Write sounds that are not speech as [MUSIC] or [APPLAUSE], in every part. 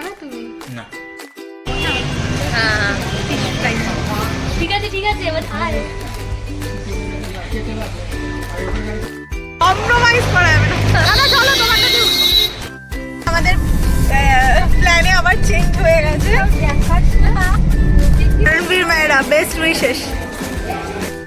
খাবে তুমি? না। হ্যাঁ ঠিক আছে ঠিক আছে এবার আয়। কম্প্রোমাইজ করা যাবে না। দাদা চলো তোমার কাছে আমাদের প্ল্যানে আবার চেঞ্জ হয়ে গেছে। রণবীর মায়েরা best wishes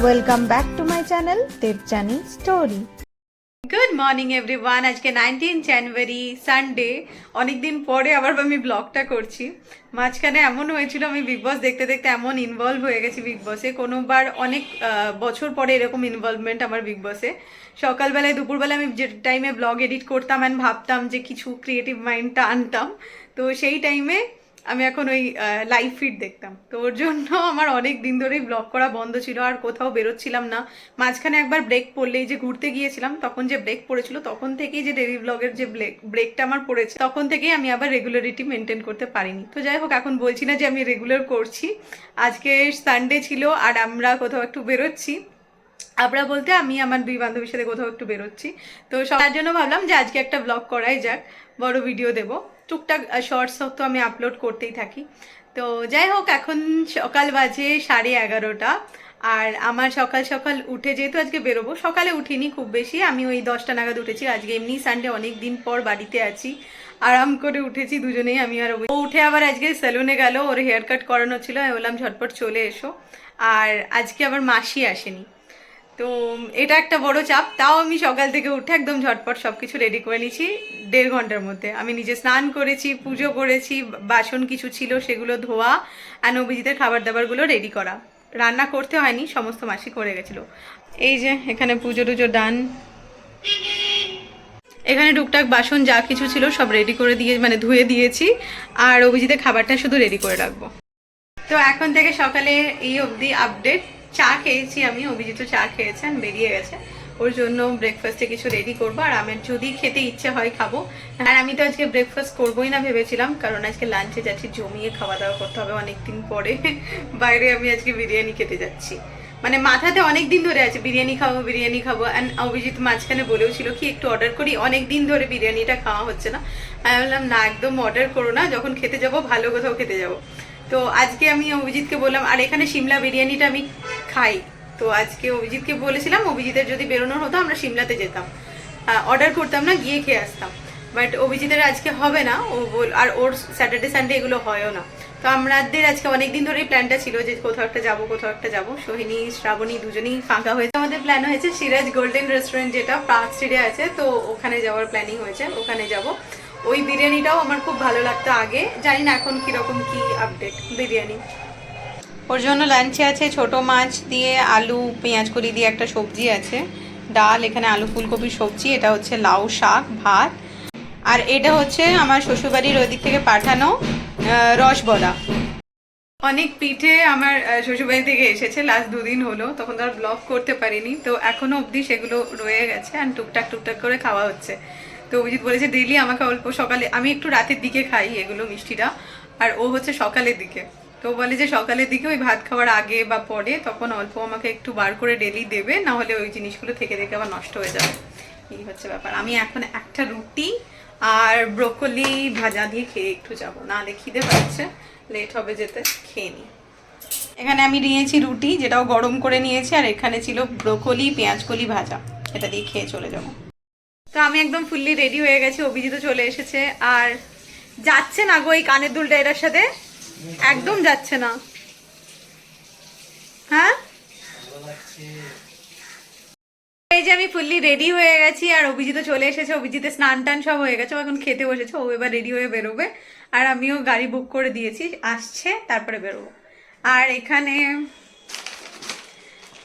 welcome back to my channel Debjani story good morning everyone আজকে নাইনটিন জানুয়ারি সানডে অনেকদিন পরে আবার আমি ব্লগটা করছি। মাঝখানে এমন হয়েছিল, আমি বিগ বস দেখতে দেখতে এমন ইনভলভ হয়ে গেছি বিগ বসে কোনোবার অনেক বছর পরে এরকম ইনভলভমেন্ট আমার বিগ বসে সকালবেলায় দুপুরবেলা আমি যে টাইমে ব্লগ এডিট করতাম অ্যান্ড ভাবতাম যে কিছু ক্রিয়েটিভ মাইন্ডটা আনতাম। তো সেই টাইমে আমি এখন ওই লাইভ ফিড দেখতাম। তো ওর জন্য আমার অনেক দিন ধরেই ব্লগ করা বন্ধ ছিল, আর কোথাও বেরোচ্ছিলাম না। মাঝখানে একবার ব্রেক পড়লেই যে ঘুরতে গিয়েছিলাম, তখন যে ব্রেক পড়েছিল, তখন থেকেই যে ডেলি ব্লগের যে ব্রেক ব্রেকটা আমার পড়েছে, তখন থেকেই আমি আবার রেগুলারিটি মেনটেন করতে পারিনি। তো যাই হোক, এখন বলছি না যে আমি রেগুলার করছি। আজকে সানডে ছিল, আর আমরা কোথাও একটু বেরোচ্ছি। আমরা বলতে আমি আমার দুই বান্ধবীর সাথে কোথাও একটু বেরোচ্ছি। তো সবার জন্য ভাবলাম যে আজকে একটা ব্লগ করাই যাক, বড় ভিডিও দেব। টুকটাক শর্টস তো আমি আপলোড করতেই থাকি। তো যাই হোক, এখন সকাল বাজে সাড়ে এগারোটা। আর আমার সকাল সকাল উঠে যেহেতু আজকে বেরোবো, সকালে উঠিনি খুব বেশি। আমি ওই দশটা নাগাদ উঠেছি। আজকে এমনি সানডে অনেক দিন পর বাড়িতে আছি। আরাম করে উঠেছি দুজনেই, আমি আর ও। উঠে আবার আজকে সেলুনে গেল, ওর হেয়ার কাট করানো ছিল, আমি বললাম ঝটপট চলে এসো। আর আজকে আবার মাসি আসেনি। তো এটা একটা বড় চাপ, তাও আমি সকাল থেকে উঠে একদম ঝটপট সব কিছু রেডি করে নিয়েছি, দেড় ঘণ্টার মধ্যে। আমি নিজে স্নান করেছি, পুজো করেছি, বাসন কিছু ছিল সেগুলো ধোয়া, আর অভিজিতের খাবার দাবারগুলো রেডি করা। রান্না করতে হয়নি, সমস্ত মাসি করে গেছিল। এই যে, এখানে পুজো টুজো ডান এখানে টুকটাক বাসন যা কিছু ছিল সব রেডি করে দিয়ে মানে ধুয়ে দিয়েছি, আর অভিজিতের খাবারটা শুধু রেডি করে রাখব। তো এখন থেকে সকালে এই অবধি আপডেট চা খেয়েছি আমি অভিজিৎ চা খেয়েছেন বেরিয়ে গেছে। ওর জন্য ব্রেকফাস্টে কিছু রেডি করব। আর আমার যদি খেতে ইচ্ছে হয় খাব। আর আমি তো আজকে ব্রেকফাস্ট করবোই না ভেবেছিলাম, কারণ আজকে লাঞ্চে যাচ্ছি, জমিয়ে খাওয়া দাওয়া করতে হবে অনেকদিন পরে। [LAUGHS] বাইরে আমি আজকে বিরিয়ানি খেতে যাচ্ছি। মানে মাথাতে অনেক দিন ধরে আছে, বিরিয়ানি খাব বিরিয়ানি খাব। অ্যান্ড অভিজিৎ মাঝখানে বলেও ছিল কি, একটু অর্ডার করি। অনেক দিন ধরে বিরিয়ানিটা খাওয়া হচ্ছে না। আমি বললাম না, একদম অর্ডার করো না। যখন খেতে যাব, ভালো কোথাও খেতে যাব। তো আজকে আমি অভিজিৎকে বললাম, আর এখানে সিমলা বিরিয়ানিটা আমি খাই। তো আজকে অভিজিৎকে বলেছিলাম, অভিজিতের যদি বেরোনোর হতো আমরা সিমলাতে যেতাম। অর্ডার করতাম না, গিয়ে খেয়ে আসতাম। বাট অভিজিতের আজকে হবে না, ও বল আর ওর স্যাটারডে সানডে এগুলো হয়ও না। তো আমাদের আজকে অনেক দিন ধরেই প্ল্যানটা ছিল যে কোথাও একটা যাব, কোথাও একটা যাব। সোহিনী, শ্রাবণী দুজনেই ফাঁকা হয়েছে। আমাদের প্ল্যান হয়েছে সিরাজ গোল্ডেন রেস্টুরেন্ট যেটা পার্ক স্ট্রিটে আছে। তো ওখানে যাওয়ার প্ল্যানিং হয়েছে, ওখানে যাব। ওই বিরিয়ানিটাও আমার খুব ভালো লাগতো আগে। জানি না এখন কীরকম কি আপডেট বিরিয়ানি। ওর জন্য লাঞ্চে আছে ছোট মাছ দিয়ে আলু পেঁয়াজ কলি দিয়ে একটা সবজি আছে। ডাল এখানে আলু ফুলকপির সবজি এটা হচ্ছে লাউ শাক ভাত। আর এটা হচ্ছে আমার শ্বশুরবাড়ির ওই দিক থেকে পাঠানো আহ, রসবড়া। অনেক পিঠে আমার শ্বশুরবাড়ি থেকে এসেছে লাস্ট দুদিন হলো তখন তো আর ব্লগ করতে পারিনি। তো এখনও অবধি সেগুলো রয়ে গেছে আর টুকটাক টুকটাক করে খাওয়া হচ্ছে। তো অভিজিৎ বলেছে ডেইলি আমাকে অল্প সকালে আমি একটু রাতের দিকে খাই এগুলো মিষ্টিটা, আর ও হচ্ছে সকালের দিকে। তো বলে যে সকালের দিকে ওই ভাত খাওয়ার আগে বা পরে তখন অল্প আমাকে একটু বার করে ডেলি দেবে, না হলে ওই জিনিসগুলো থেকে থেকে আবার নষ্ট হয়ে যাবে। এই হচ্ছে ব্যাপার। আমি এখন একটা রুটি আর ব্রোকলি ভাজা দিয়ে খেয়ে একটু যাব। নাহলে খিদে পাচ্ছে লেট হবে যেতে, খেয়ে নিই এখানে আমি নিয়েছি রুটি, যেটাও গরম করে নিয়েছি, আর এখানে ছিল ব্রোকলি, পেঁয়াজকলি ভাজা। এটা দিয়ে খেয়ে চলে যাব। তো আমি একদম ফুললি রেডি হয়ে গেছি, অভিজিৎ চলে এসেছে। আর যাচ্ছে না গো এই কানের দুলটা এটার সাথে? একদম যাচ্ছে না। হ্যাঁ? এই যে আমি ফুললি রেডি হয়ে গেছি, আর অভিজিৎ চলে এসেছে, অভিজিতের স্নান টান সব হয়ে গেছে, ও এখন খেতে বসেছে, ও এবার রেডি হয়ে বেরোবে। আর আমিও গাড়ি বুক করে দিয়েছি, আসছে, তারপরে বেরোবো। আর এখানে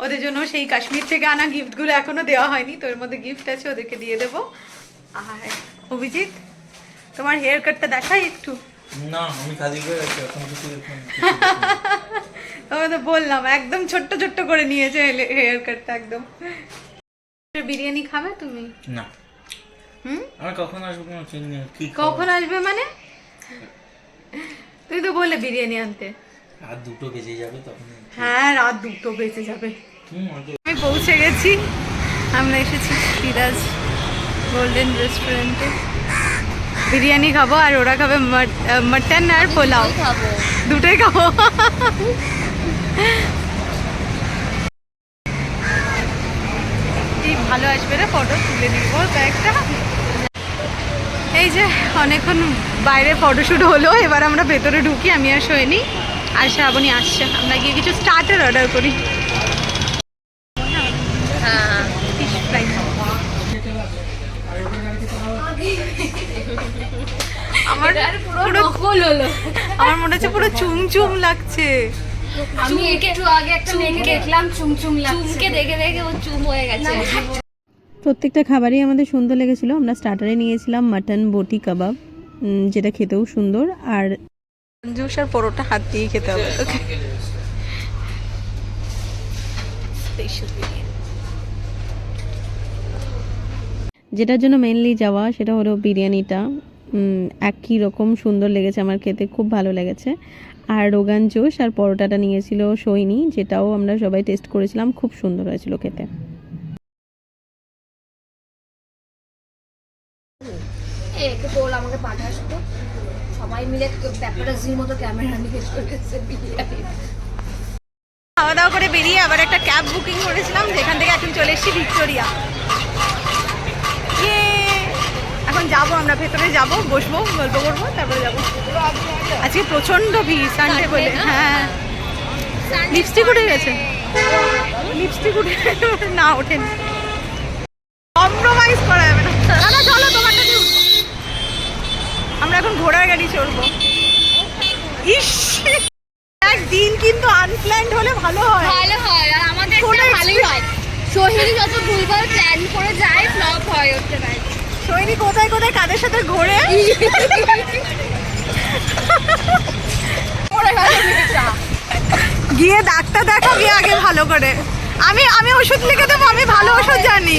ওদের জন্য সেই কাশ্মীর থেকে আনা গিফটগুলো এখনও দেওয়া হয়নি। তো এর মধ্যে গিফট আছে ওদেরকে দিয়ে দেবো। আর অভিজিৎ তোমার হেয়ার কাটটা দেখাই একটু। না আমি [LAUGHS] তোমাকে তো বললাম একদম ছোট্ট ছোট্ট করে নিয়েছে হেয়ার কাটটা একদম। বিরিয়ানি খাবে তুমি? না। হুম? আমি কখন আসব কোনো ঠিক নেই কখন আসবে মানে? তুই তো বললে বিরিয়ানি আনতে। আর দুটো বেজে যাবে তখন। হ্যাঁ রাত দুটো বেঁচে যাবে। আমি পৌঁছে গেছি। আমরা এসেছি সিরাজ গোল্ডেন রেস্টুরেন্টে বিরিয়ানি খাব আর ওরা খাবে মাটন আর পোলাও। দুটোই খাব। এই ভালো আসবে রে ফটো তুলে নিব একটা এই যে অনেকক্ষণ বাইরে ফটোশ্যুট হলো এবার আমরা ভেতরে ঢুকি আমি আর শোয়নি আর শ্রাবণী আসছে। আমরা গিয়ে কিছু স্টার্টার অর্ডার করি হ্যাঁ ফিশ ফ্রাই আমার পুরো নকল হলো আমার মনে হচ্ছে পুরো চুমচুম লাগছে। আমি একটু আগে একটা মেয়েকে দেখলাম চুমচুম লাগছে। চুমকে দেখে দেখে ও চুম হয়ে গেছে। প্রত্যেকটা খাবারই আমাদের সুন্দর লেগেছিল। আমরা স্টার্টারে নিয়েছিলাম মাটন বটি কাবাব যেটা খেতেও সুন্দর। আর জুস আর পরোটা হাত দিয়ে খেতে হবে যেটার জন্য মেনলি যাওয়া সেটা হলো বিরিয়ানিটা। একই রকম সুন্দর লেগেছে আমার খেতে, খুব ভালো লেগেছে। আর রোগান জোশ আর পরোটাটা নিয়েছিল সৈনি, যেটাও আমরা সবাই টেস্ট করেছিলাম, খুব সুন্দর হয়েছিল খেতে। খাওয়া দাওয়া করে বেরিয়ে আবার একটা ক্যাব বুকিং করেছিলাম, যেখান থেকে এখন চলে এসেছি ভিক্টোরিয়া। এখন যাব আমরা ভেতরে যাব বসবো গল্প করব তারপরে যাব। আজকে প্রচণ্ড ভিড় সানডে বলে। হ্যাঁ লিপস্টিক উঠে গেছে। লিপস্টিক উঠে [LAUGHS] না ওঠেনি। কম্প্রোমাইজ করা যাবে না। না চলো তোমারটা নিয়ে আমরা এখন ঘোড়ার গাড়ি চড়বো। ইস একদিন কিন্তু আনপ্ল্যান্ড হলে ভালো হয়। ভালো হয় আর আমাদের ভালোই হয়। সোহেলি যত ভুলভাল প্ল্যান করে যায় ফ্লপ হয় উঠতে পারে সৈনি কোথায় কোথায় কাদের সাথে ঘোরে? গিয়ে ডাক্তার দেখাবি আগে ভালো করে। আমি আমি ওষুধ লিখে দেবো, আমি ভালো ওষুধ জানি।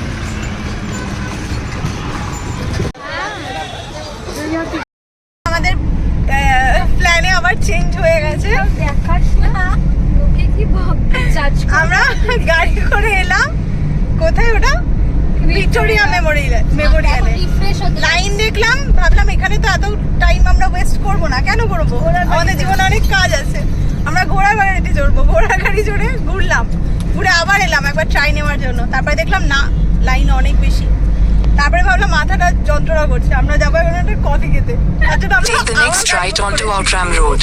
right onto Outram Road.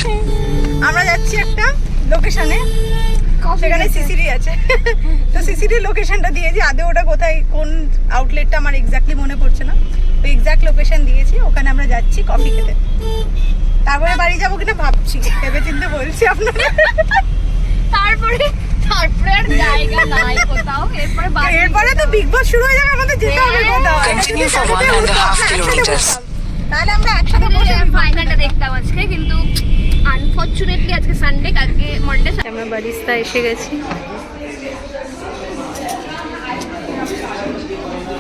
আমরা যাচ্ছি একটা লোকেশনে সেখানে সিসিডি আছে। [LAUGHS] তো সিসিডির লোকেশনটা দিয়েছি আদৌ ওটা কোথায় কোন আউটলেটটা আমার এক্স্যাক্টলি মনে পড়ছে না। তো এক্স্যাক্ট লোকেশন দিয়েছি। ওখানে আমরা যাচ্ছি কফি খেতে। তারপরে বাড়ি যাব কিনা ভাবছি। ভেবে চিন্তে বলছি আপনাকে। তারপরে তারপরে আর জায়গা নাই কোথাও। এরপরে এরপরে তো বিগ বস শুরু হয়ে যাবে আমাদের যেতে হবে কোথাও। Continue for one and a half kilometers. তাহলে আমরা একসাথে বসে ফাইনালটা দেখতাম আজকে কিন্তু আনফরচুনেটলি আজকে সানডে কালকে মন্ডে আমরা বারিস্তা এসে গেছি।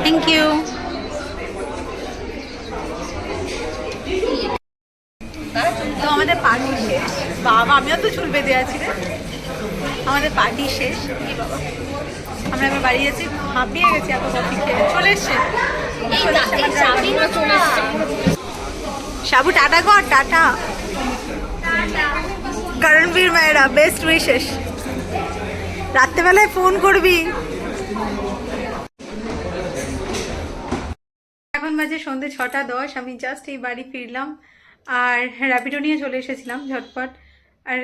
থ্যাংক ইউ তো আমাদের পার্টি শেষ। বাবা আমিও তো চুল বেঁধে আছি রে। আমাদের পার্টি শেষ। বাবা। আমরা এবার বাড়ি যাচ্ছি হাঁপিয়ে গেছি এত কফি খেয়ে। চলে এসছে। সাবু টাটা কর টাটা করণবীর মায়েরা বেস্ট উইশেস রাত্রেবেলায় ফোন করবি এখন বাজে সন্ধে ছটা দশ, আমি জাস্ট এই বাড়ি ফিরলাম। আর র্যাপিডো নিয়ে চলে এসেছিলাম ঝটপট। আর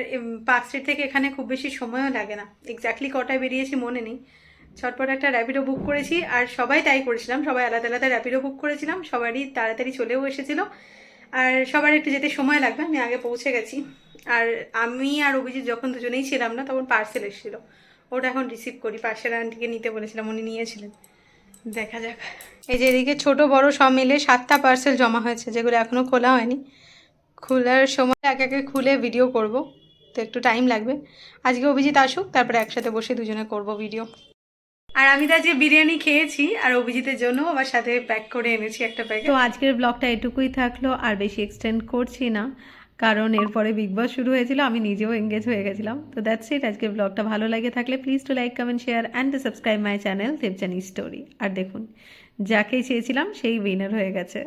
পার্ক স্ট্রিট থেকে এখানে খুব বেশি সময়ও লাগে না। এক্স্যাক্টলি কটায় বেরিয়েছি মনে নেই। ছটপট একটা র্যাপিডো বুক করেছি। আর সবাই তাই করেছিলাম। সবাই আলাদা আলাদা র্যাপিডো বুক করেছিলাম। সবারই তাড়াতাড়ি চলেও এসেছিল। আর সবার একটু যেতে সময় লাগবে, আমি আগে পৌঁছে গেছি। আর আমি আর অভিজিৎ যখন দুজনেই ছিলাম না, তখন পার্সেল এসেছিল। ওটা এখন রিসিভ করি পার্সেল আন্টিকে নিতে বলেছিলাম, উনি নিয়েছিলেন। দেখা যাক। এই যে এদিকে ছোট বড় সব মিলে সাতটা পার্সেল জমা হয়েছে, যেগুলো এখনও খোলা হয়নি। খোলার সময় এক একে খুলে ভিডিও করব, তো একটু টাইম লাগবে। আজকে অভিজিৎ আসুক, তারপরে একসাথে বসে দুজনে করব ভিডিও আর আমি তো আজকে বিরিয়ানি খেয়েছি আর অভিজিতের জন্য আমার সাথে প্যাক করে এনেছি একটা প্যাকেট তো আজকের ব্লগটা এটুকুই থাকল আর বেশি এক্সটেন্ড করছি না কারণ এরপরে বিগ বস শুরু হয়েছিল আমি নিজেও এঙ্গেজ হয়ে গেছিলাম। তো দ্যাটস ইট আজকের ব্লগটা ভালো লাগে থাকলে please to like comment share and to subscribe my channel Debjani story আর দেখুন যাকেই চেয়েছিলাম সেই উইনার হয়ে গেছে।